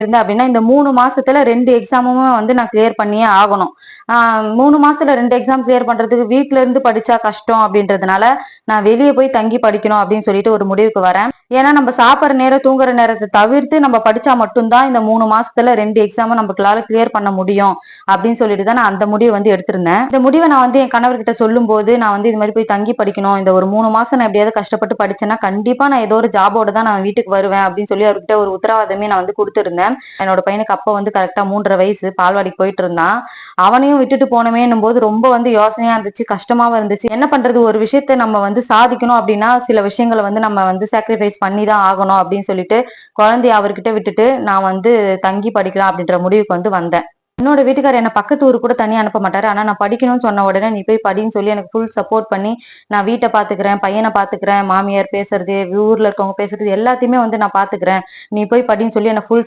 இருந்தேன் அப்படின்னா இந்த மூணு மாசத்துல ரெண்டு எக்ஸாமும் வந்து நான் கிளியர் பண்ணியே ஆகணும். மூணு மாசத்துல ரெண்டு எக்ஸாம் கிளியர் பண்றதுக்கு வீட்டுல இருந்து படிச்சா கஷ்டம் அப்படின்றதுனால நான் வெளியே போய் தங்கி படிக்கணும் அப்படின்னு சொல்லிட்டு ஒரு முடிவுக்கு வரேன். ஏன்னா நம்ம சாப்பிட்ற நேரம் தூங்குற நேரத்தை தவிர்த்து நம்ம படிச்சா மட்டும்தான் இந்த மூணு மாசத்துல ரெண்டு எக்ஸாமும் நம்மளால கிளியர் பண்ண முடியும் அப்படின்னு சொல்லிட்டு தான் நான் அந்த முடிவை வந்து எடுத்திருந்தேன். இந்த முடிவை நான் வந்து என் கணவர்கிட்ட சொல்லும் போது நான் வந்து இது மாதிரி போய் தங்கி படிக்கணும் இந்த ஒரு மூணு மாசம் நான் எப்படியாவது கஷ்டப்பட்டு படிச்சேன்னா கண்டிப்பா நான் ஏதோ ஒரு ஜாபோட தான் நான் வீட்டுக்கு வருவேன் அப்படின்னு சொல்லி அவர்கிட்ட ஒரு உத்தரவாதமே நான் வந்து கொடுத்திருந்தேன். என்னோட பையனுக்கு அப்போ வந்து கரெக்டா மூன்றரை வயசு பால்வாடிக்கு போயிட்டு இருந்தான். அவனையும் விட்டுட்டு போனமேன்னும் போது ரொம்ப வந்து யோசனையா இருந்துச்சு கஷ்டமாவும் இருந்துச்சு. என்ன பண்றது ஒரு விஷயத்த நம்ம வந்து சாதிக்கணும் அப்படின்னா சில விஷயங்களை வந்து நம்ம வந்து சாக்ரிஃபைஸ் பண்ணி தான் ஆகணும் அப்படின்னு சொல்லிட்டு குழந்தைய அவர்கிட்ட விட்டுட்டு நான் வந்து தங்கி படிக்கலாம் அப்படின்ற முடிவுக்கு வந்து வந்தேன். என்னோட வீட்டுக்காரர் என்ன பக்கத்து ஊர் கூட தனியா அனுப்ப மாட்டாரு. ஆனா நான் படிக்கணும்னு சொன்ன உடனே நீ போய் படின்னு சொல்லி எனக்கு ஃபுல் சப்போர்ட் பண்ணி நான் வீட்டை பாத்துக்கிறேன் பையனை பாத்துக்கிறேன் மாமியார் பேசுறது ஊர்ல இருக்கவங்க பேசுறது எல்லாத்தையுமே வந்து நான் பாத்துக்கிறேன். நீ போய் படின்னு சொல்லி என்ன ஃபுல்